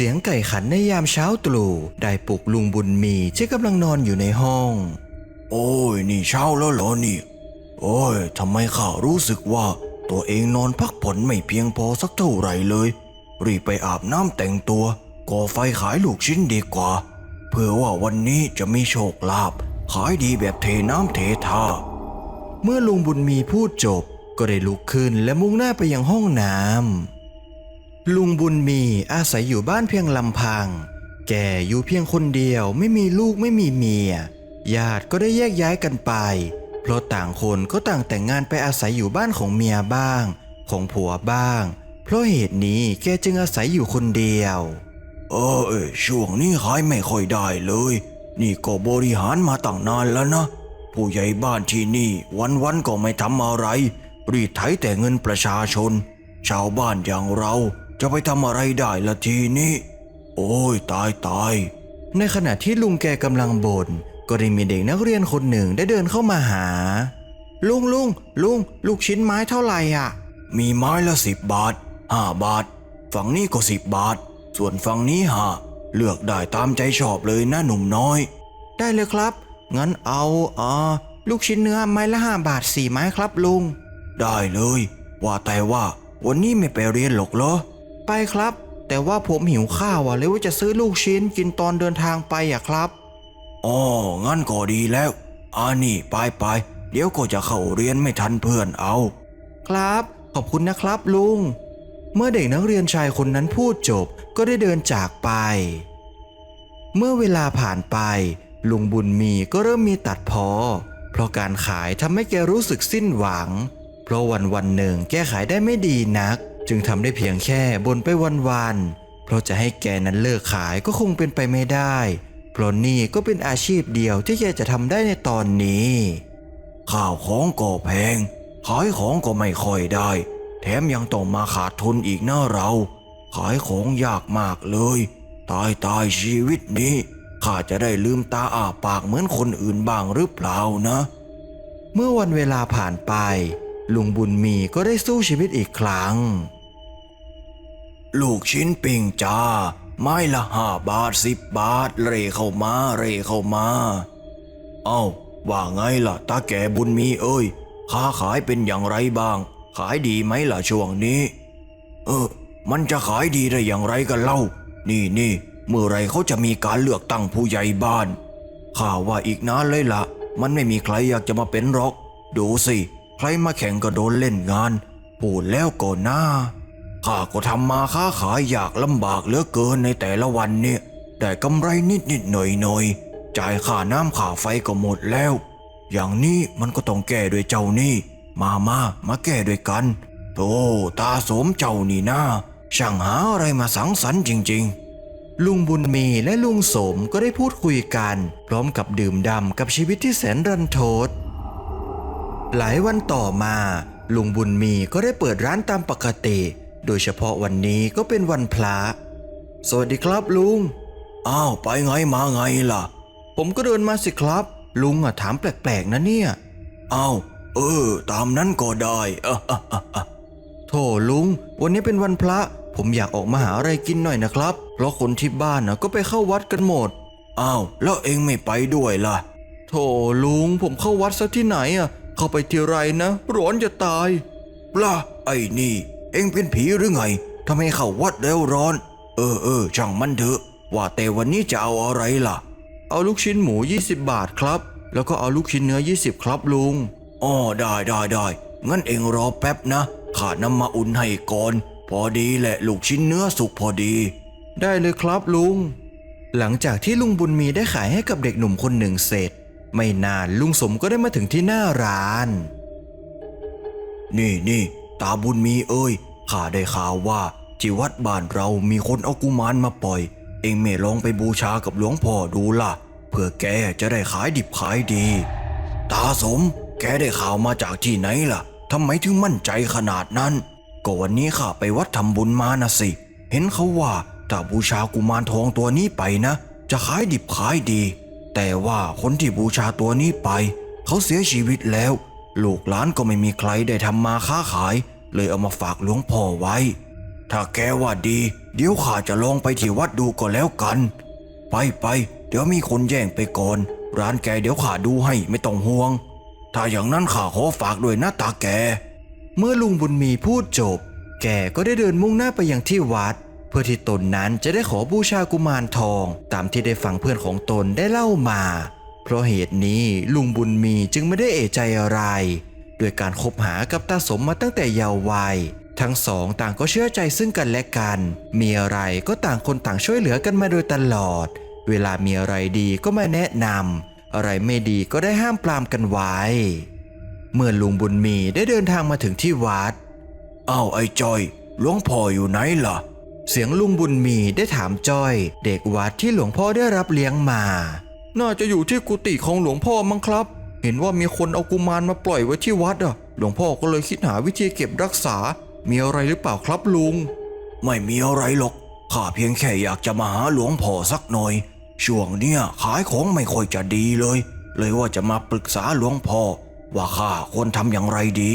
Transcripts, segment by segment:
เสียงไก่ขันในยามเช้าตรู่ได้ปลุกลุงบุญมีที่กำลังนอนอยู่ในห้อง โอ้ยนี่เช้าแล้วเหรอนี่ โอ้ยทำไมข้ารู้สึกว่าตัวเองนอนพักผ่อนไม่เพียงพอสักเท่าไหร่เลย รีบไปอาบน้ำแต่งตัว ก่อไฟขายลูกชิ้นดีกว่า เพื่อว่าวันนี้จะมีโชคลาภขายดีแบบเทน้ำเทท่า เมื่อลุงบุญมีพูดจบก็ได้ลุกขึ้นและมุ่งหน้าไปยังห้องน้ำ ลุงบุญมีอาศัยอยู่บ้านเพียงลำพัง แกอยู่เพียงคนเดียวไม่มีลูกไม่มีเมีย ญาติก็ได้แยกย้ายกันไป เพราะต่างคนก็ต่างแต่งงานไปอาศัยอยู่บ้านของเมียบ้าง ของผัวบ้าง เพราะเหตุนี้แกจึงอาศัยอยู่คนเดียว เออช่วงนี้ขายไม่ค่อยได้เลย นี่ก็บริหารมาตั้งนานแล้วนะผู้ใหญ่บ้านที่นี่วันๆก็ไม่ทำอะไร รีดไถแต่เงินประชาชน ชาวบ้านอย่างเรา จะไปทำอะไรได้ละทีนี้ โอ้ยตายตายในขณะที่ลุงแกกำลังบน่นก็ได้มีเด็กนักเรียนคนหนึ่งได้เดินเข้ามาหา ลุงลุงลุงลูกชิ้นไม้เท่าไหร่อะ มีไม้ละสิบบาทห้าบาท ฝั่งนี้ก็สิบบาท ส่วนฝั่งนี้ห้าเลือกได้ตามใจชอบเลยนะหนุ่มน้อย ได้เลยครับ งั้นเอาอ่าลูกชิ้นเนื้อไม้ละห้าบาทสี่ไม้ครับลุง ได้เลย ว่าแต่ว่าวันนี้ไม่ไปเรียนหรอกเหรอ ไปครับ แต่ว่าผมหิวข้าวอะเลยว่าจะซื้อลูกชิ้นกินตอนเดินทางไปอะครับอ๋องั้นก็ดีแล้วอ่านี่ไปไปเดี๋ยวก็จะเข้าเรียนไม่ทันเพื่อนเอา ครับ ขอบคุณนะครับลุง เมื่อเด็กนักเรียนชายคนนั้นพูดจบก็ได้เดินจากไป เมื่อเวลาผ่านไป ลุงบุญมีก็เริ่มมีตัดพอ เพราะการขายทำให้แกรู้สึกสิ้นหวัง เพราะวันวันหนึ่งแกขายได้ไม่ดีนัก จึงทำได้เพียงแค่บนไปวันวันๆเพราะจะให้แกนั้นเลิกขายก็คงเป็นไปไม่ได้ เพราะนี่ก็เป็นอาชีพเดียวที่แกจะทำได้ในตอนนี้ ข้าวของก็แพง ขายของก็ไม่ค่อยได้ แถมยังต้องมาขาดทุนอีกนะเรา ขายของยากมากเลย ตายตายชีวิตนี้ข้าจะได้ลืมตาอ้าปากเหมือนคนอื่นบ้างหรือเปล่านะ เมื่อวันเวลาผ่านไป ลุงบุญมีก็ได้สู้ชีวิตอีกครั้ง ลูกชิ้นปิ้งจ้า ไม้ละห้าบาทสิบบาท เร่เข้ามาเร่เข้ามา เอ้า ว่าไงล่ะตาแก่บุญมีเอ้ย ค้าขายเป็นอย่างไรบ้าง ขายดีไหมล่ะช่วงนี้ เออ มันจะขายดีได้อย่างไรกันเล่า นี่นี่เมื่อไรเขาจะมีการเลือกตั้งผู้ใหญ่บ้าน ข้าว่าอีกนานเลยละ่ะ มันไม่มีใครอยากจะมาเป็นหรอก ดูสิ ใครมาแข่งก็โดนเล่นงาน พูดแล้วก็น่า ข้าก็ทำมาค้าขายอยากลำบากเหลือเกินในแต่ละวันเนี่ยได้กำไรนิดนิดๆหน่อยหน่อยๆจ่ายค่าน้ำค่าไฟก็หมดแล้ว อย่างนี้มันก็ต้องแก้ด้วยเจ้านี่ มามามาแก้ด้วยกันโธ่ตาสมเจ้านี่นะช่างหาอะไรมาสังสรรค์จริง ๆ ลุงบุญมีและลุงสมก็ได้พูดคุยกัน พร้อมกับดื่มด่ำกับชีวิตที่แสนรันทดหลายวันต่อมา ลุงบุญมีก็ได้เปิดร้านตามปกติ โดยเฉพาะวันนี้ก็เป็นวันพระสวัสดีครับลุง อ้าวไปไงมาไงล่ะ ผมก็เดินมาสิครับ ลุงอะถามแปลกๆนะเนี่ย อ้าวเออ ตามนั้นก็ได้อะอะอะโถลุง วันนี้เป็นวันพระ ผมอยากออกมาหาอะไรกินหน่อยนะครับ เพราะคนที่บ้านนะก็ไปเข้าวัดกันหมด อ้าวแล้วเองไม่ไปด้วยล่ะ โถลุงผมเข้าวัดซะที่ไหนอะเข้าไปทีไรนะ ร้อนจะตายปล่ะไอ้นี่ เองเป็นผีหรือไงทำไมเข้าวัดแล้วร้อน เออเออช่างมันเถอะ ว่าแต่วันนี้จะเอาอะไรล่ะ เอาลูกชิ้นหมู 20 บาทครับ แล้วก็เอาลูกชิ้นเนื้อ 20 ครับลุงอ๋อได้ได้ได้งั้นเองรอแป๊บนะข้านำมาอุ่นให้ก่อน พอดีแหละลูกชิ้นเนื้อสุกพอดี ได้เลยครับลุง หลังจากที่ลุงบุญมีได้ขายให้กับเด็กหนุ่มคนหนึ่งเสร็จ ไม่นานลุงสมก็ได้มาถึงที่หน้าร้าน นี่นี่ ตาบุญมีเอ้ยข้าได้ข่าวว่าที่วัดบ้านเรามีคนเอากุมารมาปล่อย เองไม่ลองไปบูชากับหลวงพ่อดูล่ะ เพื่อแกจะได้ขายดิบขายดี ตาสม แกได้ข่าวมาจากที่ไหนล่ะทำไมถึงมั่นใจขนาดนั้น ก็วันนี้ข้าไปวัดทำบุญมานะสิ เห็นเขาว่าถ้าบูชากุมารทองตัวนี้ไปนะ จะขายดิบขายดี แต่ว่าคนที่บูชาตัวนี้ไป เขาเสียชีวิตแล้ว ลูกหลานก็ไม่มีใครได้ทำมาค้าขาย เลยเอามาฝากหลวงพ่อไว้ ถ้าแกว่าดี เดี๋ยวข้าจะลองไปที่วัดดูก็แล้วกัน ไปไปเดี๋ยวมีคนแย่งไปก่อน ร้านแกเดี๋ยวข้าดูให้ไม่ต้องห่วง ถ้าอย่างนั้นข้าขอฝากด้วยนะตาแก เมื่อลุงบุญมีพูดจบ แกก็ได้เดินมุ่งหน้าไปยังที่วัด เพื่อที่ตนนั้นจะได้ขอบูชากุมารทอง ตามที่ได้ฟังเพื่อนของตนได้เล่ามา เพราะเหตุนี้ลุงบุญมีจึงไม่ได้เอะใจอะไรด้วยการคบหากับตาสมมาตั้งแต่เยาว์วัย ทั้งสองต่างก็เชื่อใจซึ่งกันและกัน มีอะไรก็ต่างคนต่างช่วยเหลือกันมาโดยตลอด เวลามีอะไรดีก็มาแนะนำอะไรไม่ดีก็ได้ห้ามปรามกันไว้ เมื่อลุงบุญมีได้เดินทางมาถึงที่วัดอ้าวไอ้จอยหลวงพ่ออยู่ไหนล่ะ เสียงลุงบุญมีได้ถามจ้อย เด็กวัดที่หลวงพ่อได้รับเลี้ยงมา น่าจะอยู่ที่กุฏิของหลวงพ่อมั้งครับ เห็นว่ามีคนเอากุมารมาปล่อยไว้ที่วัดอะ หลวงพ่อก็เลยคิดหาวิธีเก็บรักษา มีอะไรหรือเปล่าครับลุง ไม่มีอะไรหรอก ข้าเพียงแค่อยากจะมาหาหลวงพ่อสักหน่อย ช่วงเนี้ยขายของไม่ค่อยจะดีเลย เลยว่าจะมาปรึกษาหลวงพ่อ ว่าข้าควรทำอย่างไรดี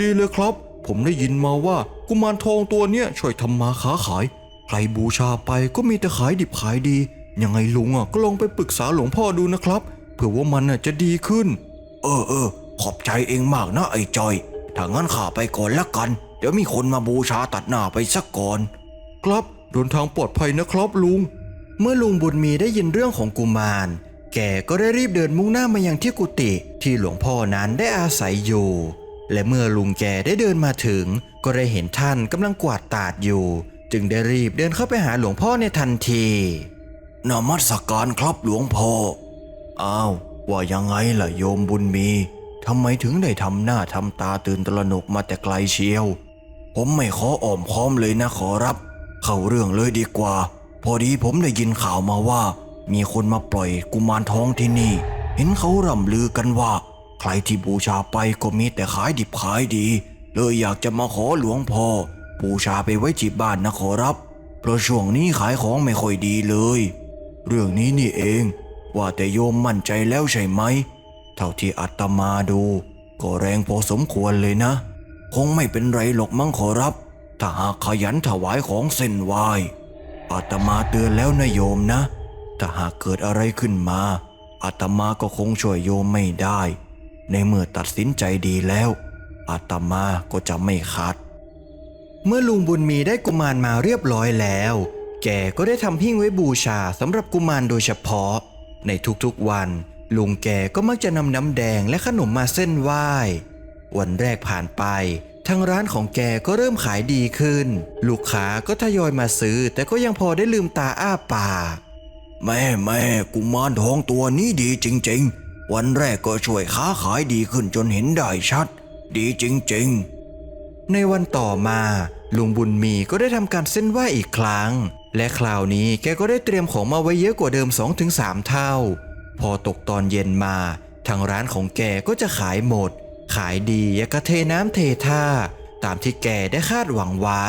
ดีเลยครับ ผมได้ยินมาว่ากุมารทองตัวเนี้ยช่วยทำมาค้าขาย ใครบูชาไปก็มีแต่ขายดิบขายดี ยังไงลุงอะก็ลองไปปรึกษาหลวงพ่อดูนะครับ เผื่อว่ามันอะจะดีขึ้น เออเออขอบใจเองมากนะไอ้จอย ถ้างั้นข้าไปก่อนละกัน เดี๋ยวมีคนมาบูชาตัดหน้าไปสักก่อน ครับเดินทางปลอดภัยนะครับลุง เมื่อลุงบุญมีได้ยินเรื่องของกุมาร แกก็ได้รีบเดินมุ่งหน้ามายังที่กุฏิที่หลวงพ่อนั้นได้อาศัยอยู่ และเมื่อลุงแกได้เดินมาถึง ก็ได้เห็นท่านกำลังกวาดตาดอยู่ จึงได้รีบเดินเข้าไปหาหลวงพ่อในทันที นมัสการครับหลวงพ่อ อ้าว ว่ายังไงล่ะโยมบุญมี ทำไมถึงได้ทำหน้าทำตาตื่นตระหนกมาแต่ไกลเชียว ผมไม่ขออ้อมค้อมเลยนะขอรับ เข้าเรื่องเลยดีกว่า พอดีผมได้ยินข่าวมาว่า มีคนมาปล่อยกุมารทองที่นี่ เห็นเขาร่ำลือกันว่า ใครที่บูชาไปก็มีแต่ขายดิบขายดี เลยอยากจะมาขอหลวงพ่อบูชาไปไว้ที่บ้านนะขอรับ เพราะช่วงนี้ขายของไม่ค่อยดีเลย เรื่องนี้นี่เอง ว่าแต่โยมมั่นใจแล้วใช่ไหม เท่าที่อาตมาดู ก็แรงพอสมควรเลยนะ คงไม่เป็นไรหรอกมั้งขอรับ ถ้าหากขยันถวายของเส้นไหวอาตมาเตือนแล้วนะโยมนะ ถ้าหากเกิดอะไรขึ้นมาอาตมาก็คงช่วยโยมไม่ได้ ในเมื่อตัดสินใจดีแล้วอาตมาก็จะไม่ขัด เมื่อลุงบุญมีได้กุมารมาเรียบร้อยแล้ว แกก็ได้ทำหิ้งไว้บูชาสำหรับกุมารโดยเฉพาะ ในทุกๆวัน ลุงแกก็มักจะนำน้ำแดงและขนมมาเส้นไหว้ วันแรกผ่านไป ทางร้านของแกก็เริ่มขายดีขึ้น ลูกค้าก็ทยอยมาซื้อ แต่ก็ยังพอได้ลืมตาอ้าปากแม่แม่กุมารทองตัวนี้ดีจริง ๆ วันแรกก็ช่วยค้าขายดีขึ้นจนเห็นได้ชัด ดีจริง ๆ ในวันต่อมาลุงบุญมีก็ได้ทำการเส้นไหว้อีกครั้ง และคราวนี้แกก็ได้เตรียมของมาไว้เยอะกว่าเดิม 2-3 เท่า พอตกตอนเย็นมา ทางร้านของแกก็จะขายหมด ขายดีอยางกระเทน้ำเทท่า ตามที่แกได้คาดหวังไว้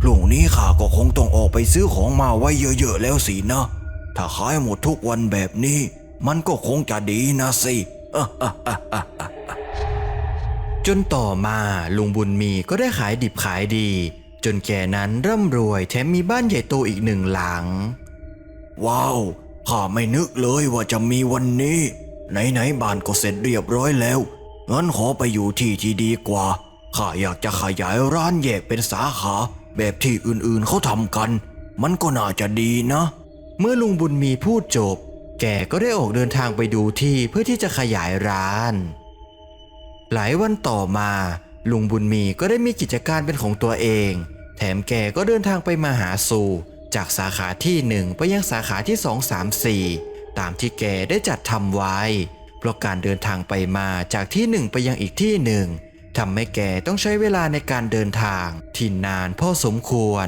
พรุ่งนี้ข้าก็คงต้องออกไปซื้อของมาไว้เยอะๆแล้วสินะ ถ้าขายหมดทุกวันแบบนี้ มันก็คงจะดีนะสิจนต่อมาลุงบุญมีก็ได้ขายดิบขายดี จนแกนั้นร่ำรวยแถมมีบ้านใหญ่โตอีกหนึ่งหลัง ว้าวข้าไม่นึกเลยว่าจะมีวันนี้ ไหนๆบ้านก็เสร็จเรียบร้อยแล้ว งั้นขอไปอยู่ที่ที่ดีกว่าข้าอยากจะขยายร้านแยกเป็นสาขาแบบที่อื่นๆเขาทำกัน มันก็น่าจะดีนะ เมื่อลุงบุญมีพูดจบ แกก็ได้ออกเดินทางไปดูที่เพื่อที่จะขยายร้าน หลายวันต่อมา ลุงบุญมีก็ได้มีกิจการเป็นของตัวเอง แถมแกก็เดินทางไปมาหาสู่จากสาขาที่หนึ่งไปยังสาขาที่สองสามสี่ตามที่แกได้จัดทำไว้ เพราะการเดินทางไปมาจากที่หนึ่งไปยังอีกที่หนึ่งทำให้แกต้องใช้เวลาในการเดินทางที่นานพอสมควร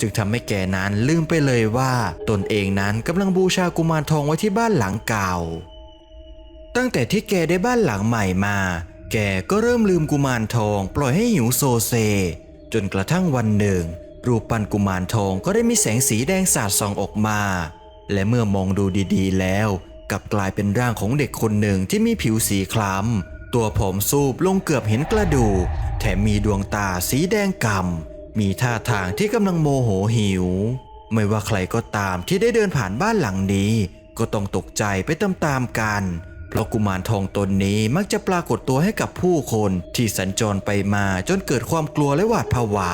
จึงทำให้แกนั้นลืมไปเลยว่า ตนเองนั้นกำลังบูชากุมารทองไว้ที่บ้านหลังเก่า ตั้งแต่ที่แกได้บ้านหลังใหม่มา แกก็เริ่มลืมกุมารทอง ปล่อยให้หิวโซเซ จนกระทั่งวันหนึ่ง รูปปั้นกุมารทองก็ได้มีแสงสีแดงสาดส่องออกมา และเมื่อมองดูดีๆ แล้วกลับกลายเป็นร่างของเด็กคนหนึ่งที่มีผิวสีคล้ำตัวผอมซูบลงเกือบเห็นกระดูกแถมมีดวงตาสีแดงกำมีท่าทางที่กำลังโมโหหิว ไม่ว่าใครก็ตามที่ได้เดินผ่านบ้านหลังนี้ ก็ต้องตกใจไปตามๆกัน เพราะกุมารทองตนนี้มักจะปรากฏตัวให้กับผู้คนที่สัญจรไปมาจนเกิดความกลัวและหวาดผวา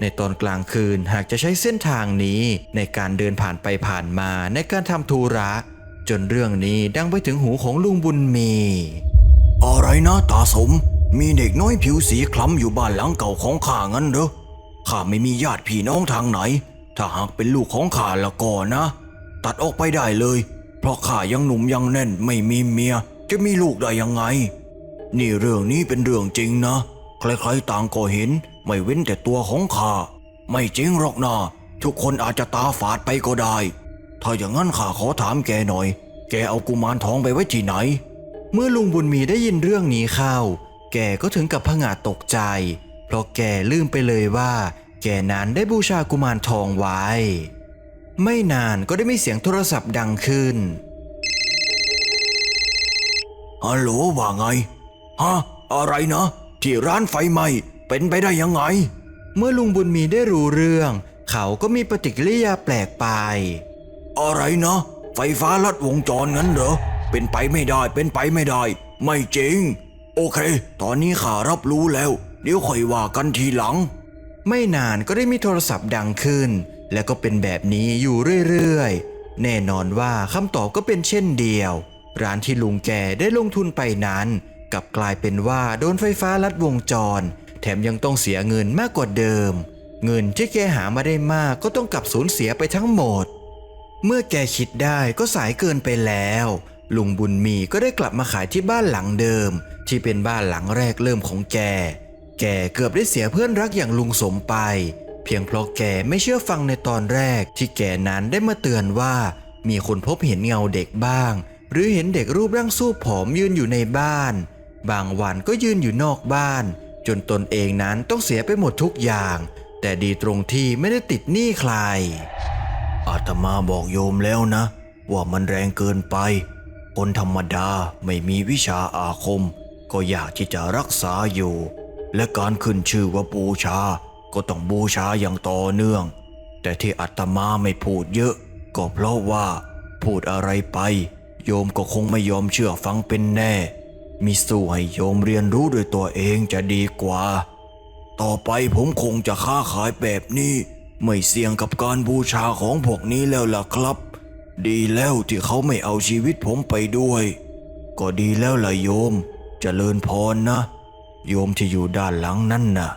ในตอนกลางคืนหากจะใช้เส้นทางนี้ในการเดินผ่านไปผ่านมาในการทำธุระ จนเรื่องนี้ดังไปถึงหูของลุงบุญมี อะไรนะตาสม มีเด็กน้อยผิวสีคล้ำอยู่บ้านหลังเก่าของข้างั้นเหรอข้าไม่มีญาติพี่น้องทางไหน ถ้าหากเป็นลูกของข้าละก็นะ ตัดออกไปได้เลย เพราะข้ายังหนุ่มยังแน่นไม่มีเมีย จะมีลูกได้ยังไง นี่เรื่องนี้เป็นเรื่องจริงนะใครๆต่างก็เห็น ไม่เว้นแต่ตัวของข้าไม่จริงหรอกนะทุกคนอาจจะตาฝาดไปก็ได้ ถ้าอย่างนั้นข้าขอถามแกหน่อย แกเอากุมารทองไปไว้ที่ไหน เมื่อลุงบุญมีได้ยินเรื่องนี้เข้า แกก็ถึงกับผงาดตกใจ เพราะแกลืมไปเลยว่า แกนั้นได้บูชากุมารทองไว้ ไม่นานก็ได้มีเสียงโทรศัพท์ดังขึ้น ฮัลโหลว่าไง ฮะ อะไรนะ ที่ร้านไฟไหม้เป็นไปได้ยังไง เมื่อลุงบุญมีได้รู้เรื่อง เขาก็มีปฏิกิริยาแปลกไป อะไรนะ ไฟฟ้าลัดวงจรงั้นเหรอ เป็นไปไม่ได้ เป็นไปไม่ได้ ไม่จริง โอเค ตอนนี้ข้ารับรู้แล้ว เดี๋ยวค่อยว่ากันทีหลัง ไม่นานก็ได้มีโทรศัพท์ดังขึ้น และก็เป็นแบบนี้อยู่เรื่อยๆ แน่นอนว่าคำตอบก็เป็นเช่นเดียว ร้านที่ลุงแกได้ลงทุนไปนั้น กลับกลายเป็นว่าโดนไฟฟ้าลัดวงจร แถมยังต้องเสียเงินมากกว่าเดิม เงินที่แกหามาได้มากก็ต้องกลับสูญเสียไปทั้งหมด เมื่อแกคิดได้ก็สายเกินไปแล้ว ลุงบุญมีก็ได้กลับมาขายที่บ้านหลังเดิม ที่เป็นบ้านหลังแรกเริ่มของแก แกเกือบได้เสียเพื่อนรักอย่างลุงสมไป เพียงเพราะแกไม่เชื่อฟังในตอนแรกที่แกนั้นได้มาเตือนว่า มีคนพบเห็นเงาเด็กบ้าง หรือเห็นเด็กรูปร่างสู้ผอมยืนอยู่ในบ้าน บางวันก็ยืนอยู่นอกบ้าน จนตนเองนั้นต้องเสียไปหมดทุกอย่าง แต่ดีตรงที่ไม่ได้ติดหนี้ใคร อาตมาบอกโยมแล้วนะ ว่ามันแรงเกินไป คนธรรมดาไม่มีวิชาอาคม ก็อยากที่จะรักษาอยู่ และการขึ้นชื่อว่าบูชา ก็ต้องบูชาอย่างต่อเนื่อง แต่ที่อาตมาไม่พูดเยอะ ก็เพราะว่า พูดอะไรไป โยมก็คงไม่ยอมเชื่อฟังเป็นแน่มิสู้ให้โยมเรียนรู้ด้วยตัวเองจะดีกว่า ต่อไปผมคงจะค้าขายแบบนี้ ไม่เสี่ยงกับการบูชาของพวกนี้แล้วล่ะครับ ดีแล้วที่เขาไม่เอาชีวิตผมไปด้วย ก็ดีแล้วล่ะโยมจเจริญพรนะ โยมที่อยู่ด้านหลังนั่นน่ะ